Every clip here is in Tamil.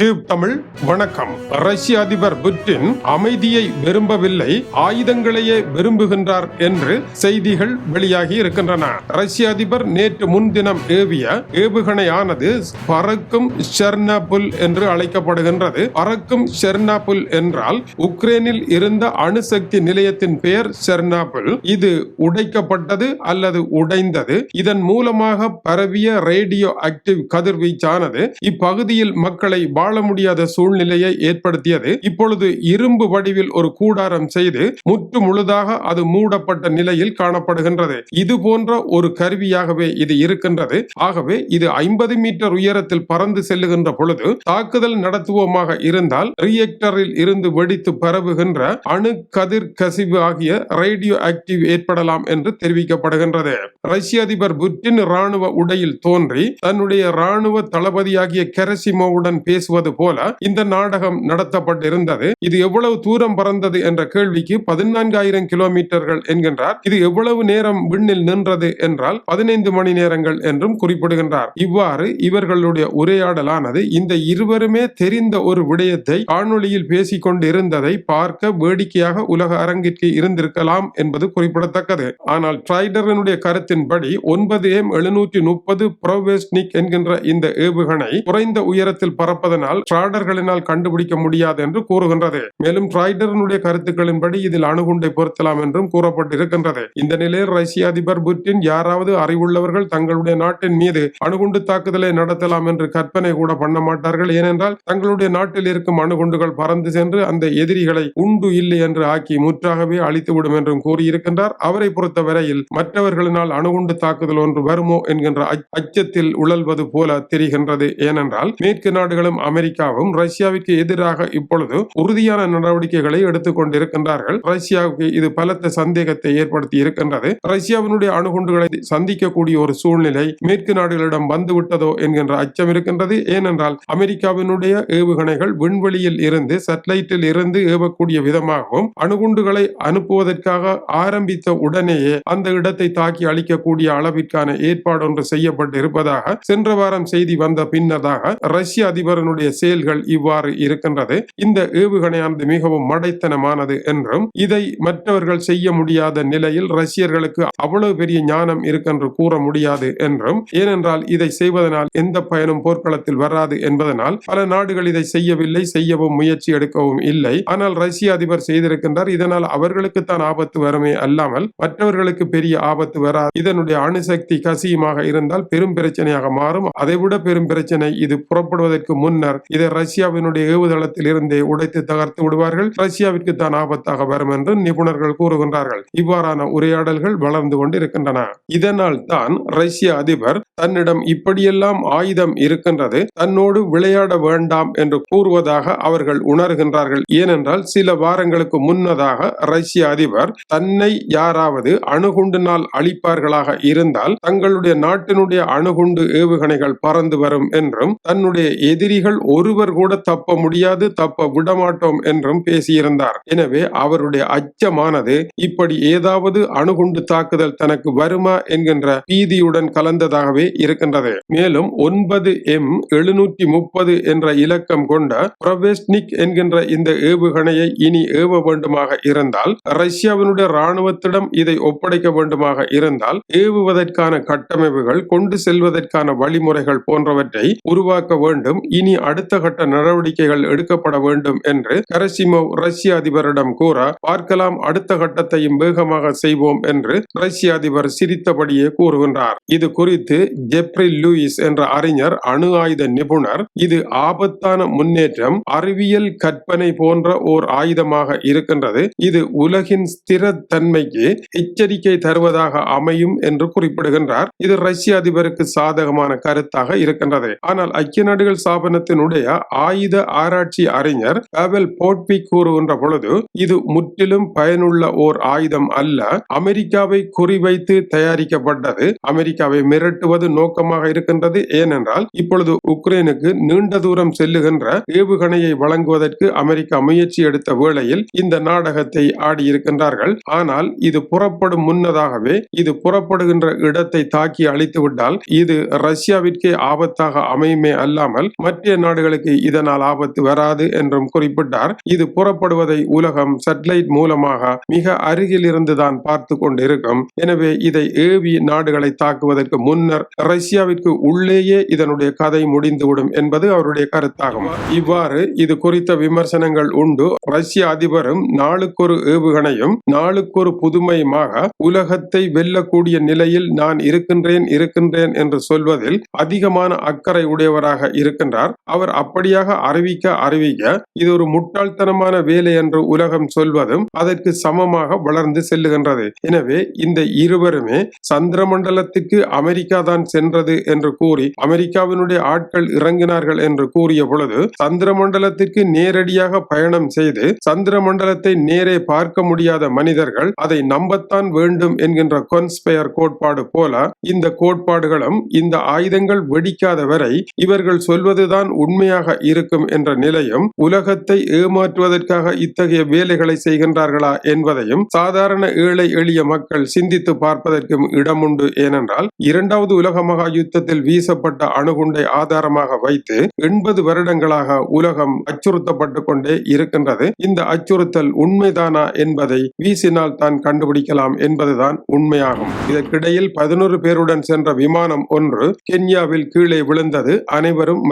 டியூப் தமிழ் வணக்கம். ரஷ்ய அதிபர் புட்டின் அமைதியை விரும்பவில்லை ஆயுதங்களையே விரும்புகின்றார் என்று செய்திகள் வெளியாகி இருக்கின்றன. ரஷ்ய அதிபர் நேற்று முன்தினம் ஏவிய ஏவுகணையானது பறக்கும் ஷெர்னாபுல் என்று அழைக்கப்படுகின்றது. பறக்கும் ஷெர்னாபுல் என்றால் உக்ரைனில் இருந்த அணுசக்தி நிலையத்தின் பெயர் ஷெர்னாபுல் இது உடைக்கப்பட்டது அல்லது உடைந்தது. இதன் மூலமாக பரவிய ரேடியோ ஆக்டிவ் கதிர்வீச்சானது இப்பகுதியில் மக்களை வாழ வாழ முடியாத சூழ்நிலையை ஏற்படுத்தியது. இப்பொழுது இரும்பு வடிவில் ஒரு கூடாரம் செய்து முற்று முழுதாக அது மூடப்பட்ட நிலையில் காணப்படுகின்றது. இது போன்ற ஒரு கருவியாகவே இது இருக்கின்றது. ஆகவே இது ஐம்பது மீட்டர் உயரத்தில் பறந்து செல்லுகின்ற பொழுது தாக்குதல் நடத்துவோமாக இருந்தால் ரியாக்டரில் இருந்து வெடித்து பரவுகின்ற அணு கதிர் கசிவு ஆகிய ரேடியோ ஆக்டிவ் ஏற்படலாம் என்று தெரிவிக்கப்படுகின்றது. ரஷ்ய அதிபர் புட்டின் ராணுவ உடையில் தோன்றி தன்னுடைய ராணுவ தளபதியாகிய கெரசிமோவுடன் பேசுவது போல இந்த நாடகம் நடத்தப்பட்டிருந்தது. இது எவ்வளவு தூரம் பறந்தது என்ற கேள்விக்கு பதினான்காயிரம் கிலோமீட்டர்கள் என்கின்றார். இது எவ்வளவு நேரம் விண்ணில் நின்றது என்றால் பதினைந்து மணி நேரங்கள் என்றும் குறிப்பிடுகின்றார். இவ்வாறு இவர்களுடைய உரையாடலானது இந்த இருவருமே தெரிந்த ஒரு விடயத்தை காணொளியில் பேசிக் கொண்டிருந்ததை பார்க்க வேடிக்கையாக உலக அரங்கிற்கு இருந்திருக்கலாம் என்பது குறிப்பிடத்தக்கது. ஆனால் ட்ரைடரனுடைய கருத்தின்படி ஒன்பது எம் எழுநூற்றி முப்பது புரோவேஸ்னிக் என்கின்ற இந்த ஏவுகணை குறைந்த உயரத்தில் பறப்பதனால் ஆனால் ட்ராடர்களினால் கண்டுபிடிக்க முடியாது என்று கூறுகின்றது. மேலும் ட்ராய்டரனுடைய கருத்துக்களின்படி இதில் அணுகுண்டை பொருத்தலாம் என்றும் கூறப்பட்டிருக்கின்றது. இந்த நிலையில் ரஷ்ய அதிபர் புட்டின் யாராவது அறிவுள்ளவர்கள் தங்களுடைய நாட்டின் மீது அணுகுண்டு தாக்குதலை நடத்தலாம் என்று கற்பனை கூட பண்ண மாட்டார்கள். ஏனென்றால் தங்களுடைய நாட்டில் இருக்கும் அணுகுண்டுகள் பறந்து சென்று அந்த எதிரிகளை உண்டு இல்லை என்று ஆக்கி முற்றாகவே அழித்துவிடும் என்றும் கூறியிருக்கின்றார். அவரை பொறுத்தவரையில் மற்றவர்களினால் அணுகுண்டு தாக்குதல் ஒன்று வருமோ என்கின்ற அச்சத்தில் உழல்வது போல தெரிகின்றது. ஏனென்றால் மேற்கு நாடுகளும் அமெரிக்காவும் ரஷ்யாவிற்கு எதிராக இப்பொழுது உறுதியான நடவடிக்கைகளை எடுத்துக் கொண்டிருக்கின்றார்கள். ரஷ்யாவுக்கு இது பலத்த சந்தேகத்தை ஏற்படுத்தி இருக்கின்றது. ரஷ்யாவினுடைய அணுகுண்டுகளை சந்திக்கக்கூடிய ஒரு சூழ்நிலை மேற்கு நாடுகளிடம் வந்துவிட்டதோ என்கின்ற அச்சம் இருக்கின்றது. ஏனென்றால் அமெரிக்காவினுடைய ஏவுகணைகள் விண்வெளியில் இருந்து சேட்டலைட்டில் இருந்து ஏவக்கூடிய விதமாகவும் அணுகுண்டுகளை அனுப்புவதற்காக ஆரம்பித்த உடனேயே அந்த இடத்தை தாக்கி அழிக்கக்கூடிய அளவிற்கான ஏற்பாடு ஒன்று செய்யப்பட்டு இருப்பதாக சென்ற வாரம் செய்தி வந்த பின்னதாக ரஷ்ய அதிபரனுடைய செயல்கள் இவ்வாறு இருக்கின்றது. இந்த ஏவுகணையானது மிகவும் மடைத்தனமானது என்றும் இதை மற்றவர்கள் செய்ய முடியாத நிலையில் ரஷ்யர்களுக்கு அவ்வளவு பெரிய ஞானம் இருக்கென்று கூற முடியாது என்றும் ஏனென்றால் இதை செய்வதனால் எந்த பயனும் போர்க்களத்தில் வராது என்பதனால் பல நாடுகள் இதை செய்யவில்லை செய்யவும் முயற்சி எடுக்கவும் இல்லை. ஆனால் ரஷ்ய அதிபர் செய்திருக்கின்றார் இதனால் அவர்களுக்கு தான் ஆபத்து வருமே அல்லாமல் மற்றவர்களுக்கு பெரிய ஆபத்து வராது. இதனுடைய அணுசக்தி கசியுமாக இருந்தால் பெரும் பிரச்சனையாக மாறும். அதைவிட பெரும் பிரச்சனை இது புறப்படுவதற்கு முன்னர் இதை ரஷ்யாவினுடைய ஏவுதளத்தில் இருந்தே உடைத்து தகர்த்து விடுவார்கள். ரஷ்யாவிற்கு தான் ஆபத்தாக வரும் என்று நிபுணர்கள் கூறுகின்றார்கள். இவ்வாறான உரையாடல்கள் வளர்ந்து கொண்டிருக்கின்றன. இதனால் தான் ரஷ்ய அதிபர் தன்னிடம் இப்படியெல்லாம் ஆயுதம் இருக்கின்றது. தன்னோடு விளையாட வேண்டாம் என்று கூறுவதாக அவர்கள் உணர்கின்றார்கள். ஏனென்றால் சில வாரங்களுக்கு முன்னதாக ரஷ்ய அதிபர் தன்னை யாராவது அணுகுண்டினால் அழிப்பார்களாக இருந்தால் தங்களுடைய நாட்டினுடைய அணுகுண்டு ஏவுகணைகள் பறந்து வரும் என்றும் தன்னுடைய எதிரிகள் ஒருவர் கூட தப்ப முடியாது தப்ப விடமாட்டோம் என்றும் பேசியிருந்தார். எனவே அவருடைய அச்சமானது இப்படி ஏதாவது அணுகுண்டு தாக்குதல் தனக்கு வருமா என்கின்ற பீதியுடன் கலந்ததாகவே இருக்கின்றது. மேலும் ஒன்பது எம் எழுநூற்றி முப்பது என்ற இலக்கம் கொண்ட பிரவேஸ்னிக் என்கின்ற இந்த ஏவுகணையை இனி ஏவ வேண்டுமாக இருந்தால் ரஷ்யாவினுடைய ராணுவத்திடம் இதை ஒப்படைக்க வேண்டுமாக இருந்தால் ஏவுவதற்கான கட்டமைப்புகள் கொண்டு செல்வதற்கான வழிமுறைகள் போன்றவற்றை உருவாக்க வேண்டும். இனி அடுத்த கட்ட நடவடிக்கைகள் எடுக்கப்பட வேண்டும் என்று கரசிமோ ரஷ்ய அதிபரிடம் கூற பார்க்கலாம் அடுத்த கட்டத்தையும் வேகமாக செய்வோம் என்று ரஷ்ய அதிபர் சிரித்தபடியே கூறுகின்றார். இது குறித்து ஜெப்ரி லூயிஸ் என்ற அறிஞர் அணு ஆயுத நிபுணர் இது ஆபத்தான முன்னேற்றம் அறிவியல் கற்பனை போன்ற ஓர் ஆயுதமாக இருக்கின்றது. இது உலகின் ஸ்திரத்தன்மைக்கு எச்சரிக்கை தருவதாக அமையும் என்று குறிப்பிடுகின்றார். இது ரஷ்ய அதிபருக்கு சாதகமான கருத்தாக இருக்கின்றது. ஆனால் ஐக்கிய நாடுகள் ஸ்தாபனத்தின் அதனுடைய ஆயுத ஆராய்ச்சி அறிஞர் பேபல் போட்பி கூறுகின்ற பொழுது இது முற்றிலும் பயனுள்ள ஓர் ஆயுதம் அல்ல. அமெரிக்காவை குறிவைத்து தயாரிக்கப்பட்டது அமெரிக்காவை மிரட்டுவது நோக்கமாக இருக்கின்றது. ஏனென்றால் இப்பொழுது உக்ரைனுக்கு நீண்ட தூரம் செல்லுகின்ற ஏவுகணையை வழங்குவதற்கு அமெரிக்கா முயற்சி எடுத்த வேளையில் இந்த நாடகத்தை ஆடியிருக்கின்றார்கள் ஆனால் இது புறப்படும் முன்னதாகவே இது புறப்படுகின்ற இடத்தை தாக்கி அழித்துவிட்டால் இது ரஷ்யாவிற்கே ஆபத்தாக அமையுமே அல்லாமல் மற்ற நாடுகளுக்கு இதனால் ஆபத்து வராது என்றும் குறிப்பிட்டார். இது புறப்படுவதை உலகம் சேட்டலைட் மூலமாக மிக அருகில் இருந்துதான் பார்த்து கொண்டிருக்கும். எனவே இதை ஏவி நாடுகளை தாக்குவதற்கு முன்னர் ரஷ்யாவிற்கு உள்ளேயே இதனுடைய கதை முடிந்துவிடும் என்பது அவருடைய கருத்தாகும். இவ்வாறு இது குறித்த விமர்சனங்கள் உண்டு. ரஷ்ய அதிபரும் நாளுக்கொரு ஏவுகணையும் நாளுக்கொரு புதுமையுமாக உலகத்தை வெல்லக்கூடிய நிலையில் நான் இருக்கின்றேன் இருக்கின்றேன் என்று சொல்வதில் அதிகமான அக்கறை உடையவராக இருக்கின்றார். அவர் அவர் அப்படியாக அறிவிக்க அறிவிக்க இது ஒரு முட்டாள்தனமான வேலை என்று உலகம் சொல்வதும் அதற்கு சமமாக வளர்ந்து செல்லுகின்றது. எனவே இந்த இருவருமே சந்திர மண்டலத்திற்கு அமெரிக்கா தான் சென்றது என்று கூறி அமெரிக்காவினுடைய ஆட்கள் இறங்கினார்கள் என்று கூறிய பொழுது சந்திர மண்டலத்திற்கு நேரடியாக பயணம் செய்து சந்திர மண்டலத்தை நேரே பார்க்க முடியாத மனிதர்கள் அதை நம்பத்தான் வேண்டும் என்கின்ற கொன்ஸ்பயர் கோட்பாடு போல இந்த கோட்பாடுகளும் இந்த ஆயுதங்கள் வெடிக்காத வரை இவர்கள் சொல்வதுதான் உண்மையாக இருக்கும் என்ற நிலையும் உலகத்தை ஏமாற்றுவதற்காக இத்தகைய வேலைகளை செய்கின்றார்களா என்பதையும் சாதாரண ஏழை எளிய மக்கள் சிந்தித்து பார்ப்பதற்கும் இடமுண்டு ஏனென்றால் இரண்டாவது உலக மகா யுத்தத்தில் வீசப்பட்ட அணுகுண்டை ஆதாரமாக வைத்து எண்பது வருடங்களாக உலகம் அச்சுறுத்தப்பட்டு கொண்டே இருக்கின்றது. இந்த அச்சுறுத்தல் உண்மைதானா என்பதை வீசினால் தான் கண்டுபிடிக்கலாம் என்பதுதான் உண்மையாகும். இதற்கிடையில் பதினோரு பேருடன் சென்ற விமானம் ஒன்று கென்யாவில் கீழே விழுந்தது. அனைவரும்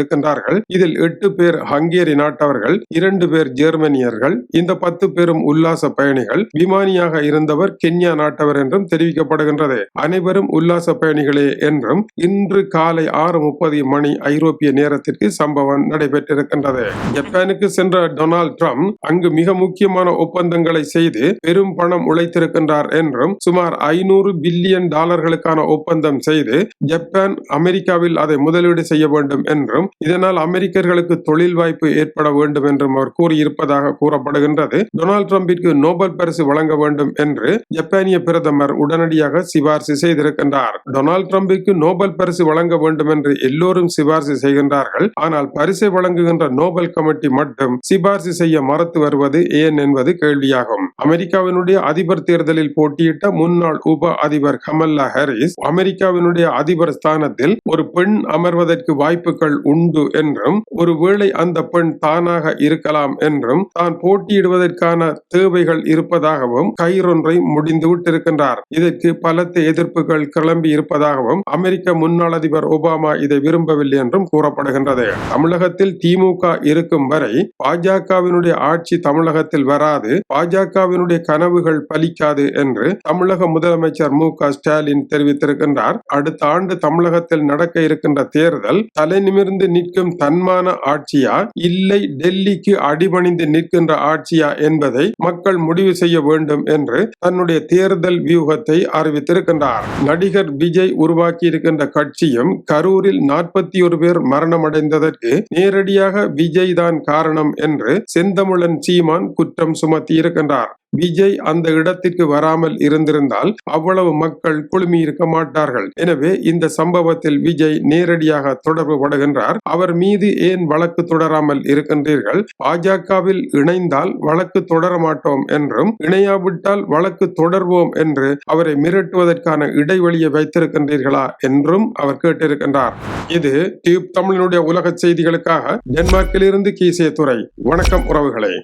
இருக்கின்றார்கள். இதில் எட்டு பேர் ஹங்கேரி நாட்டவர்கள் இரண்டு பேர் ஜெர்மனியர்கள் இந்த பத்து பேரும் உல்லாச பயணிகள். விமானியாக இருந்தவர் கென்யா நாட்டவர் என்றும் தெரிவிக்கப்படுகின்றது. அனைவரும் உல்லாச பயணிகளே என்றும் இன்று காலை ஆறு முப்பது மணி ஐரோப்பிய நேரத்திற்கு சம்பவம் நடைபெற்றிருக்கின்றது. ஜப்பானுக்கு சென்ற டொனால்ட் ட்ரம்ப் அங்கு மிக முக்கியமான ஒப்பந்தங்களை செய்து பெரும் பணம் உழைத்திருக்கின்றார் என்றும் சுமார் ஐநூறு பில்லியன் டாலர்களுக்கான ஒப்பந்தம் செய்து ஜப்பான் அமெரிக்காவில் அதை முதலீடு செய்ய வேண்டும் என்றும் இதனால் அமெரிக்கர்களுக்கு தொழில் வாய்ப்பு ஏற்பட வேண்டும் என்றும் அவர் கூறியிருப்பதாக கூறப்படுகின்றது. டொனால்ட் டிரம்பிற்கு நோபல் பரிசு வழங்க வேண்டும் என்று ஜப்பானிய பிரதமர் உடனடியாக சிபார்சு செய்திருக்கின்றார். டொனால்ட் டிரம்பிற்கு நோபல் பரிசு வழங்க வேண்டும் என்று எல்லோரும் சிபார்சு செய்கின்றார்கள். ஆனால் பரிசை வழங்குகின்ற நோபல் கமிட்டி மட்டும் சிபார்சு செய்ய மறுத்து வருவது ஏன் என்பது கேள்வியாகும். அமெரிக்காவினுடைய அதிபர் தேர்தலில் போட்டியிட்ட முன்னாள் உப அதிபர் கமல்லா ஹாரிஸ் அமெரிக்காவினுடைய அதிபர் ஸ்தானத்தில் ஒரு பெண் அமர்வதற்கு வாய்ப்புகள் உண்டு என்றும் ஒருவேளை அந்த பெண் தானாக இருக்கலாம் என்றும் தான் போட்டியிடுவதற்கான தேவைகள் இருப்பதாகவும் கயிறொன்றை முடிந்து விட்டிருக்கின்றார். இதற்கு பலத்த எதிர்ப்புகள் கிளம்பி இருப்பதாகவும் அமெரிக்க முன்னாள் அதிபர் ஒபாமா இதை விரும்பவில்லை என்றும் கூறப்படுகின்றது. தமிழகத்தில் திமுக இருக்கும் வரை பாஜகவினுடைய ஆட்சி தமிழகத்தில் வராது பாஜகவினுடைய கனவுகள் பலிக்காது என்று தமிழக முதலமைச்சர் மு க ஸ்டாலின் தெரிவித்திருக்கின்றார். அடுத்த ஆண்டு தமிழகத்தில் நடக்க இருக்கின்ற தேர்தல் தலை நிமிர்ந்து நிற்கும் தன்மான ஆட்சியா? இல்லை டெல்லிக்கு அடிபணிந்து நிற்கின்ற ஆட்சியா என்பதை மக்கள் முடிவு செய்ய வேண்டும் என்று தன்னுடைய தேர்தல் வியூகத்தை அறிவித்திருக்கின்றார். நடிகர் விஜய் உருவாக்கி இருக்கின்ற கட்சியும் கரூரில் நாற்பத்தி ஒரு பேர் மரணமடைந்ததற்கு நேரடியாக விஜய் தான் காரணம் என்று செந்தமிழன் சீமான் குற்றம் சுமத்தி இருக்கின்றார் விஜய் அந்த இடத்திற்கு வராமல் இருந்திருந்தால் அவ்வளவு மக்கள் குழுமி இருக்க மாட்டார்கள். எனவே இந்த சம்பவத்தில் விஜய் நேரடியாக தொடர்பு படுகின்றார். அவர் மீது ஏன் வழக்கு தொடராமல் இருக்கின்றீர்கள்? பாஜகவில் இணைந்தால் வழக்கு தொடர மாட்டோம் என்றும் இணையாவிட்டால் வழக்கு தொடர்வோம் என்று அவரை மிரட்டுவதற்கான இடைவெளியை வைத்திருக்கின்றீர்களா என்றும் அவர் கேட்டிருக்கின்றார். இது டியூப் தமிழனுடைய உலக செய்திகளுக்காக டென்மார்க்கிலிருந்து கீசிய துறை வணக்கம் உறவுகளே.